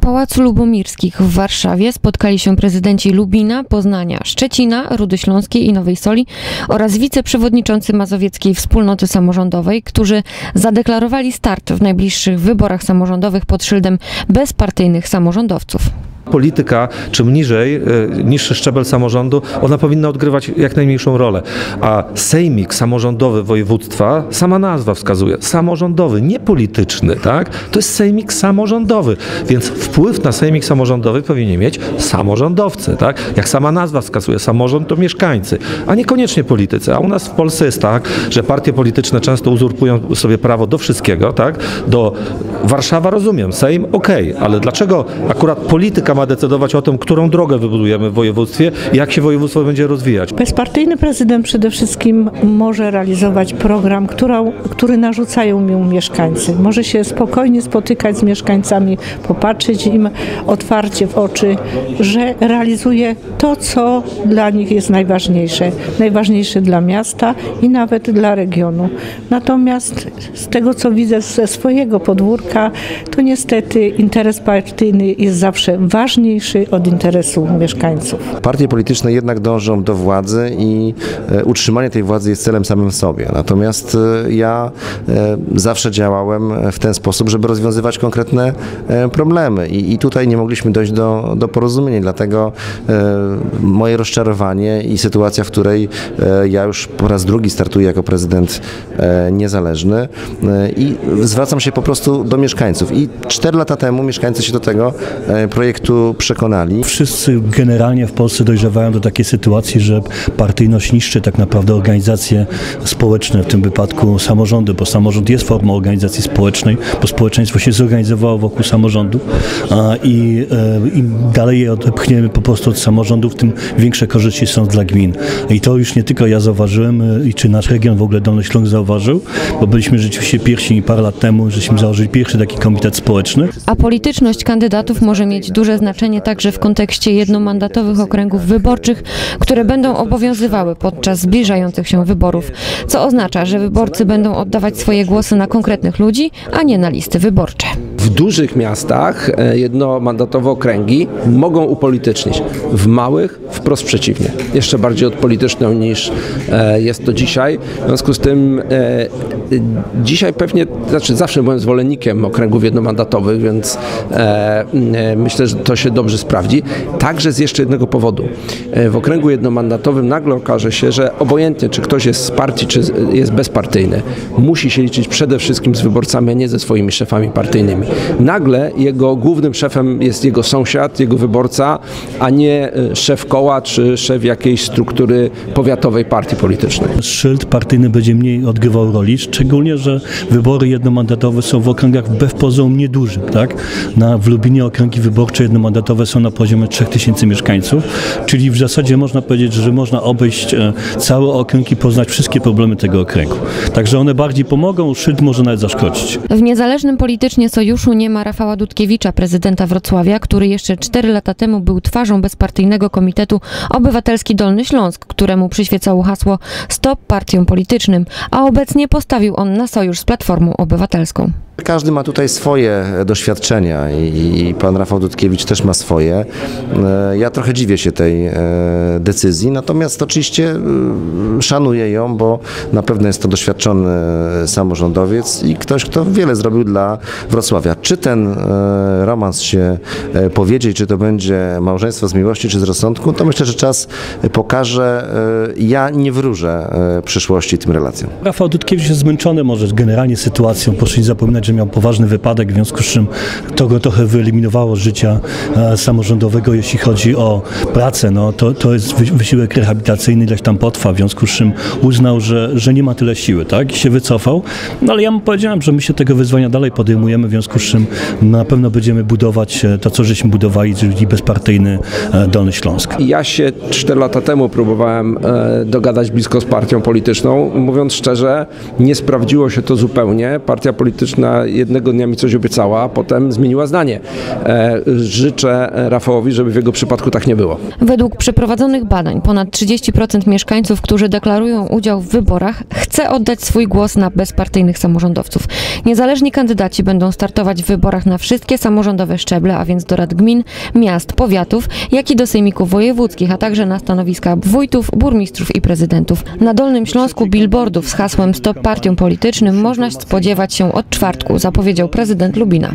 Pałacu Lubomirskich w Warszawie spotkali się prezydenci Lubina, Poznania, Szczecina, Rudy Śląskiej i Nowej Soli oraz wiceprzewodniczący Mazowieckiej Wspólnoty Samorządowej, którzy zadeklarowali start w najbliższych wyborach samorządowych pod szyldem bezpartyjnych samorządowców polityka, czym niżej, e, niższy szczebel samorządu, ona powinna odgrywać jak najmniejszą rolę. A sejmik samorządowy województwa, sama nazwa wskazuje, samorządowy, nie polityczny, tak? To jest sejmik samorządowy, więc wpływ na sejmik samorządowy powinien mieć samorządowcy, tak? Jak sama nazwa wskazuje, samorząd to mieszkańcy, a niekoniecznie politycy. A u nas w Polsce jest tak, że partie polityczne często uzurpują sobie prawo do wszystkiego, tak? Do Warszawa rozumiem, Sejm okej, okay, ale dlaczego akurat polityka ma decydować o tym, którą drogę wybudujemy w województwie jak się województwo będzie rozwijać. Bezpartyjny prezydent przede wszystkim może realizować program, którą, który narzucają mu mieszkańcy. Może się spokojnie spotykać z mieszkańcami, popatrzeć im otwarcie w oczy, że realizuje to, co dla nich jest najważniejsze. Najważniejsze dla miasta i nawet dla regionu. Natomiast z tego, co widzę ze swojego podwórka, to niestety interes partyjny jest zawsze ważny ważniejszy od interesu mieszkańców. Partie polityczne jednak dążą do władzy i e, utrzymanie tej władzy jest celem samym w sobie. Natomiast e, ja e, zawsze działałem w ten sposób, żeby rozwiązywać konkretne problemy i, i tutaj nie mogliśmy dojść do, do porozumienia, dlatego moje rozczarowanie i sytuacja, w której ja już po raz drugi startuję jako prezydent niezależny i zwracam się po prostu do mieszkańców. I cztery lata temu mieszkańcy się do tego projektu przekonali. Wszyscy generalnie w Polsce dojrzewają do takiej sytuacji, że partyjność niszczy tak naprawdę organizacje społeczne, w tym wypadku samorządy, bo samorząd jest formą organizacji społecznej, bo społeczeństwo się zorganizowało wokół samorządu i e, im dalej je odepchniemy po prostu od samorządów, tym większe korzyści są dla gmin. I to już nie tylko ja zauważyłem, e, i czy nasz region w ogóle Dolny Śląsk zauważył, bo byliśmy rzeczywiście pierwsi parę lat temu, żeśmy założyli pierwszy taki komitet społeczny. A polityczność kandydatów może mieć duże znaczenie także w kontekście jednomandatowych okręgów wyborczych, które będą obowiązywały podczas zbliżających się wyborów, co oznacza, że wyborcy będą oddawać swoje głosy na konkretnych ludzi, a nie na listy wyborcze. W dużych miastach e, jednomandatowe okręgi mogą upolitycznić, w małych wprost przeciwnie. Jeszcze bardziej odpolitycznią niż e, jest to dzisiaj. W związku z tym e, dzisiaj pewnie, znaczy zawsze byłem zwolennikiem okręgów jednomandatowych, więc myślę, że to się dobrze sprawdzi. Także z jeszcze jednego powodu. W okręgu jednomandatowym nagle okaże się, że obojętnie czy ktoś jest z partii, czy jest bezpartyjny, musi się liczyć przede wszystkim z wyborcami, a nie ze swoimi szefami partyjnymi. Nagle jego głównym szefem jest jego sąsiad, jego wyborca, a nie szef koła czy szef jakiejś struktury powiatowej partii politycznej. Szyld partyjny będzie mniej odgrywał roli, szczególnie, że wybory jednomandatowe są w okręgach wbrew pozorom niedużym. Tak? Na, w Lubinie okręgi wyborcze jednomandatowe mandatowe są na poziomie 3000 mieszkańców, czyli w zasadzie można powiedzieć, że można obejść e, cały okręg i poznać wszystkie problemy tego okręgu. Także one bardziej pomogą, szyld może nawet zaszkodzić. W niezależnym politycznie sojuszu nie ma Rafała Dudkiewicza, prezydenta Wrocławia, który jeszcze 4 lata temu był twarzą bezpartyjnego Komitetu Obywatelski Dolny Śląsk, któremu przyświecało hasło Stop partiom politycznym, a obecnie postawił on na sojusz z Platformą Obywatelską. Każdy ma tutaj swoje doświadczenia i, i pan Rafał Dudkiewicz też ma swoje. E, ja trochę dziwię się tej e, decyzji, natomiast oczywiście e, szanuję ją, bo na pewno jest to doświadczony samorządowiec i ktoś, kto wiele zrobił dla Wrocławia. Czy ten romans się powiedzie, czy to będzie małżeństwo z miłości, czy z rozsądku, to myślę, że czas pokaże. Ja nie wróżę przyszłości tym relacjom. Rafał Dudkiewicz jest zmęczony może generalnie sytuacją, proszę nie zapominać, że miał poważny wypadek, w związku z czym to go trochę wyeliminowało z życia e, samorządowego, jeśli chodzi o pracę. No, to, to jest wysiłek rehabilitacyjny, ileś tam potrwa, w związku z czym uznał, że, że nie ma tyle siły, tak? I się wycofał. No ale ja mu powiedziałem, że my się tego wyzwania dalej podejmujemy, w związku z czym na pewno będziemy budować e, to, co żeśmy budowali, czyli bezpartyjny e, Dolny Śląsk. Ja się 4 lata temu próbowałem dogadać blisko z partią polityczną. Mówiąc szczerze, nie sprawdziło się to zupełnie. Partia polityczna która jednego dnia mi coś obiecała, a potem zmieniła zdanie. E, życzę Rafałowi, żeby w jego przypadku tak nie było. Według przeprowadzonych badań ponad 30% mieszkańców, którzy deklarują udział w wyborach, chce oddać swój głos na bezpartyjnych samorządowców. Niezależni kandydaci będą startować w wyborach na wszystkie samorządowe szczeble, a więc do rad gmin, miast, powiatów, jak i do sejmików wojewódzkich, a także na stanowiska wójtów, burmistrzów i prezydentów. Na Dolnym Śląsku billboardów z hasłem Stop partiom politycznym można spodziewać się od czwartku, zapowiedział prezydent Lubina.